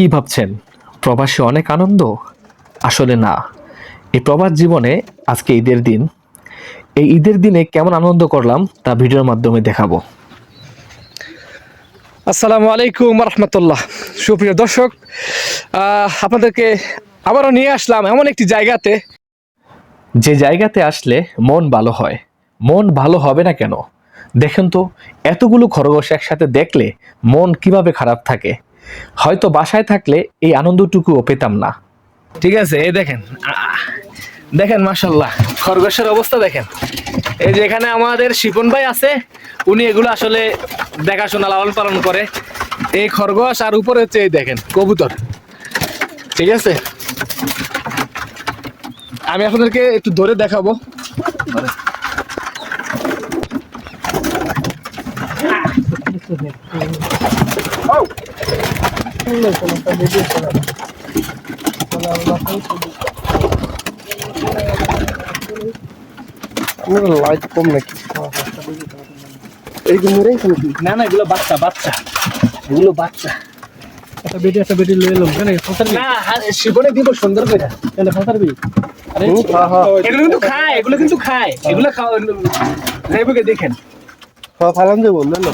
কি ভাবছেন? প্রবাসে অনেক আনন্দ? আসলে না। এই প্রবাস জীবনে আজকে ঈদের দিন। এই ঈদের দিনে কেমন আনন্দ করলাম তা ভিডিওর মাধ্যমে দেখাবো। আসসালামু আলাইকুম রহমতুল্লাহ সুপ্রিয় দর্শক আপনাদেরকে আবারও নিয়ে আসলাম এমন একটি জায়গাতে। যে জায়গাতে আসলে মন ভালো হয়। মন ভালো হবে না কেন? দেখেন তো এতগুলো খরগোশ একসাথে দেখলে মন কীভাবে খারাপ থাকে? হয়তো বাসায় থাকলে এই আনন্দটুকুও পেতাম না। ঠিক আছে, এই দেখেন দেখেন মাসাল্লাহ খরগোশের অবস্থা দেখেন। এই যে এখানে আমাদের শিপন ভাই আছে, উনি এগুলো আসলে দেখাশোনা লালন পালন করে। এই খরগোশ আর উপরে হচ্ছে এই দেখেন, কবুতর। ঠিক আছে? আমি আপনাদেরকে একটু ধরে দেখাবো। লাইট কম নাকি এই যে মরে নাকি না না এগুলো বাচ্চা বাচ্চা। এগুলো বাচ্চা। একটা বেটি একটা বেটি লয়ে এলাম কেন ফসার না শিবনে দিব সুন্দর করে। কেন ফসার বি আরে এগুলো কিন্তু খায় এগুলো কিন্তু খায়। এগুলো খাওয়া যাইবকে দেখেন। ফালাম যে বললেন না?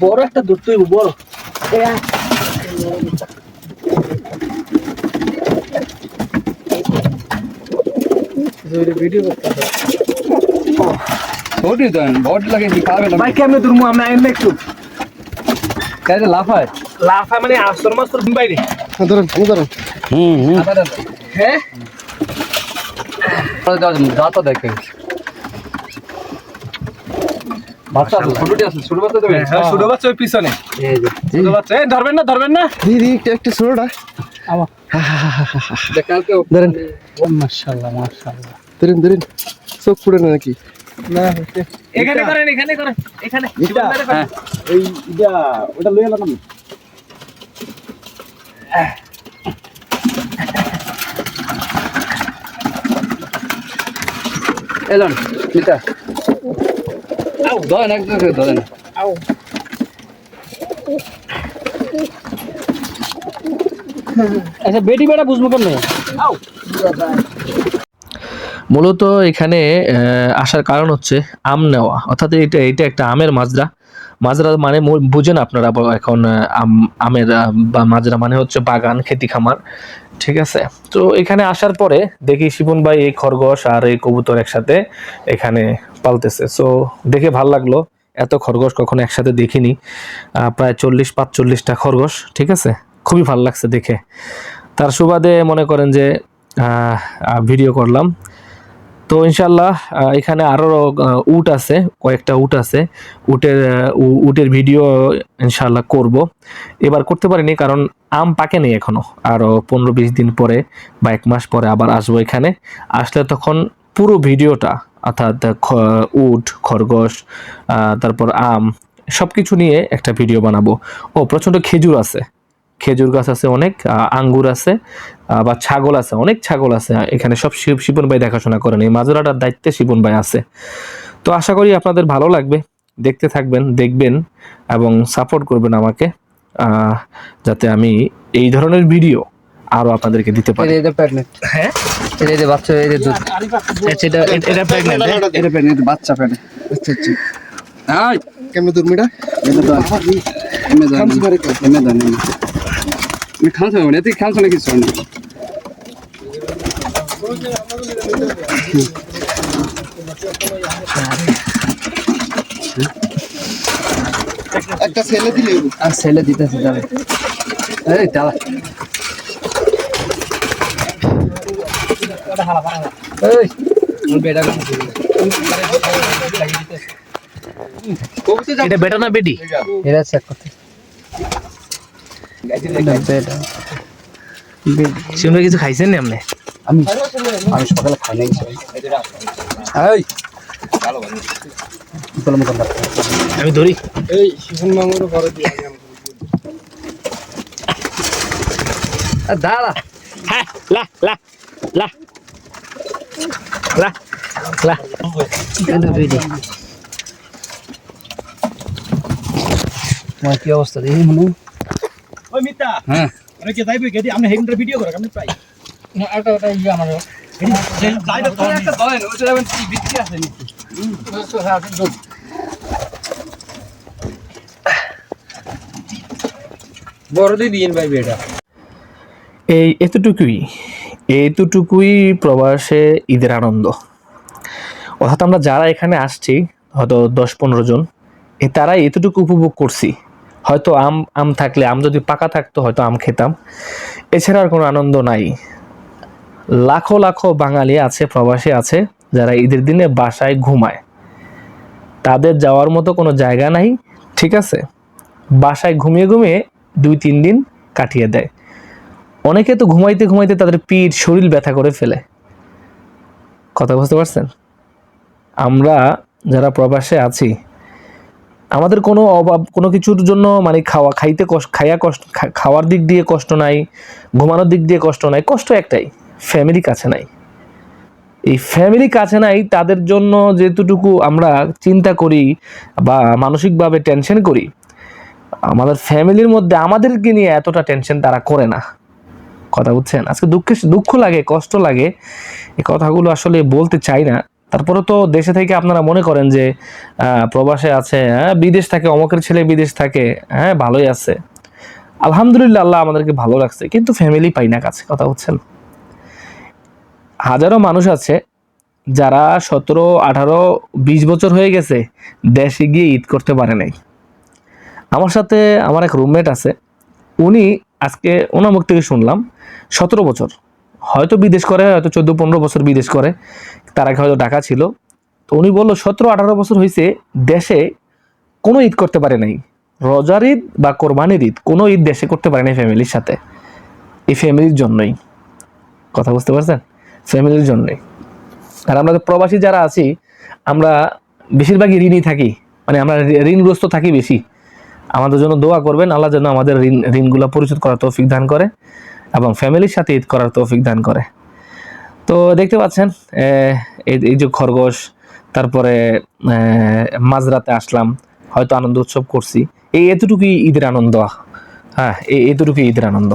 বড় একটা দূর তুই বল। ভিডিও করতে ছোটি লাগে পাবে না ভাই কেমনে দুর্মু আমরা একটু লাফায়। লাফায় মানে আসর মাসর বাইরে হ্যাঁ, ধরুন ধরুন হুম হুম। হ্যাঁ। দাঁত দেখে। বাচ্চা তো ছোটটি আছে ছোট বাচ্চা দেবে হ্যাঁ ছোট বাচ্চা ওই পিছনে। ছোট বাচ্চা এই ধরবেন না ধরবেন না। দিদি একটা একটা ছোড়া কালকে ধরেন। মাশাআল্লাহ মাশাআল্লাহ। ধরেন ধরেন চোখ ফুড়ে না নাকি? না এখানে করেন এখানে করেন এখানে। এটা? জীবন বাইরে করেন। এই ইটা ওটা লয়ে এলাম এলন মিতা ধরেন একদম ধরেন। আচ্ছা বেটি বেটা বুঝব কেমনে? মূলত এখানে আহ, আসার কারণ হচ্ছে আম নেওয়া। অর্থাৎ এটা এটা একটা আমের মাজরা। মাজরা মানে বুঝেন আপনারা এখন আম, আমের বা মাজরা মানে হচ্ছে বাগান, খেতি খামার, ঠিক আছে? তো এখানে আসার পরে দেখি শিবন ভাই এই খরগোশ আর এই কবুতর একসাথে এখানে পালতেছে। সো দেখে ভালো লাগল, এত খরগোশ কখনো একসাথে দেখিনি। প্রায় চল্লিশ, পাঁচচল্লিশটা খরগোশ, ঠিক আছে? খুবই ভালো লাগছে দেখে। তার সুবাদে মনে করেন যে ভিডিও করলাম। তো ইনশাল্লাহ এখানে আরও উট আছে, কয়েকটা উট আছে। উটের উটের ভিডিও ইনশাল্লাহ করব। এবার করতে পারিনি কারণ আম পাকে নেই এখনও। আরও পনেরো বিশ দিন পরে বা এক মাস পরে আবার আসব এখানে। আসলে তখন পুরো ভিডিওটা, অর্থাৎ উট, খরগোশ তারপর আম সব কিছু নিয়ে একটা ভিডিও বানাবো। ও, প্রচণ্ড খেজুর আছে। খেজুর গাছ আছে অনেক আঙ্গুর আছে বা ছাগল আছে অনেক ছাগল আছে। এখানে সব শিব- শিবন ভাই দেখাশোনা করেন। এই মাজরাটার দায়িত্বে শিবন ভাই আছে। তো আশা করি আপনাদের ভালো লাগবে। দেখতে থাকবেন দেখবেন এবং সাপোর্ট করবেন আমাকে যাতে আমি এই ধরনের ভিডিও আরও আপনাদেরকে দিতে পারি। এটা হ্যাঁ? এটা এটা বাচ্চা এটা দুধ। আচ্ছা এটা প্রেগন্যান্ট বাচ্চা আচ্ছা আচ্ছা। কেমনে তো এমে দাও খাব না তুই খান খানে কিছু না। একটা ছেলে দিলে আর ছেলে দিতেছে যাবে এই বেটা এটা বেটা না বেটি? এরা চেক করতে কিছু খাইছেন আপনি? আমি আমি সকালে খাই নাই। এই! আমি ধরি। এই শিশুন মাঙ্গুর ঘরে দিয়ে দাঁড়া। হ্যাঁ লা লা লা। কি অবস্থা দেখি মনে? ওই মিতা হ্যাঁ। আমি কে যাইবে গেদি আপনি হেগনটা ভিডিও করে আপনি প্রায়? একটা একটা ইয়ে আমার। লাইভে তো। একটা ধরেন ওটা যাবেন কি বিক্রি আছে নাকি? বড় দিয়ে দিন ভাই বেটা এই এতটুকুই এতটুকুই প্রবাসে ঈদের আনন্দ। অর্থাৎ আমরা যারা এখানে আসছি হয়তো দশ পনেরো জন এ তারাই এতটুকু উপভোগ করছি। হয়তো আম আম থাকলে, আম যদি পাকা থাকতো, হয়তো আম খেতাম। এছাড়া আর কোনো আনন্দ নাই। লাখো লাখো বাঙালি আছে, প্রবাসী আছে, যারা ঈদের দিনে বাসায় ঘুমায়। তাদের যাওয়ার মতো কোনো জায়গা নাই, ঠিক আছে? বাসায় ঘুমিয়ে ঘুমিয়ে দুই তিন দিন কাটিয়ে দেয়। অনেকে তো ঘুমাইতে ঘুমাইতে তাদের পিঠ, শরীর ব্যথা করে ফেলে। কথা বুঝতে পারছেন? আমরা যারা প্রবাসে আছি আমাদের কোনো অভাব, কোনো কিছুর জন্য মানে খাওয়া, খাইতে কষ্ট খাইয়া কষ্ট খাওয়ার দিক দিয়ে কষ্ট নাই, ঘুমানোর দিক দিয়ে কষ্ট নাই, কষ্ট একটাই ফ্যামিলি কাছে নাই। এই ফ্যামিলি কাছে নাই, তাদের জন্য যেতটুকু আমরা চিন্তা করি বা মানসিকভাবে টেনশন করি, আমাদের ফ্যামিলির মধ্যে আমাদেরকে নিয়ে এতটা টেনশন তারা করে না। কথা বুঝছেন? আজকে দুঃখে, দুঃখ লাগে, কষ্ট লাগে, এই কথাগুলো আসলে বলতে চাই না। তারপরে তো দেশে থেকে আপনারা মনে করেন যে প্রবাসে আছে হ্যাঁ বিদেশ থাকে, অমকের ছেলে বিদেশ থাকে হ্যাঁ ভালোই আছে। আলহামদুলিল্লাহ, আল্লাহ আমাদেরকে ভালো লাগছে কিন্তু ফ্যামিলি পাই না কাছে, কথা বুঝছেন? হাজারো মানুষ আছে যারা সতেরো, আঠারো, বিশ বছর হয়ে গেছে দেশে গিয়ে ঈদ করতে পারে নাই। আমার সাথে আমার এক রুমমেট আছে, উনি আজকে ওনার মুখ থেকে শুনলাম, সতেরো বছর। হয়তো বিদেশ করে, হয়তো চোদ্দ পনেরো বছর বিদেশ করে, তার আগে হয়তো ঢাকা ছিল। তো উনি বলল, সতেরো আঠারো বছর হয়েছে দেশে কোনো ঈদ করতে পারে নাই। রোজার ঈদ বা কোরবানির ঈদ, কোনো ঈদ দেশে করতে পারে নাই ফ্যামিলির সাথে। এই ফ্যামিলির জন্যই। কথা বুঝতে পারছেন? ফ্যামিলির জন্যই। আর আমরা যে প্রবাসী যারা আছি, আমরা বেশিরভাগই ঋণই থাকি। মানে আমরা ঋণগ্রস্ত থাকি বেশি। আমাদের জন্য দোয়া করবেন, আল্লাহ যেন আমাদের ঋণ, ঋণগুলো পরিশোধ করার তৌফিক দান করে। এবং ফ্যামিলির সাথে ঈদ করার তৌফিক দান করে। তো দেখতে পাচ্ছেন এই যে খরগোশ, তারপরে মাঝরাতে আসলাম, হয়তো আনন্দ উৎসব করছি। এই এতটুকুই ঈদের আনন্দ। হ্যাঁ এই এতটুকুই ঈদের আনন্দ।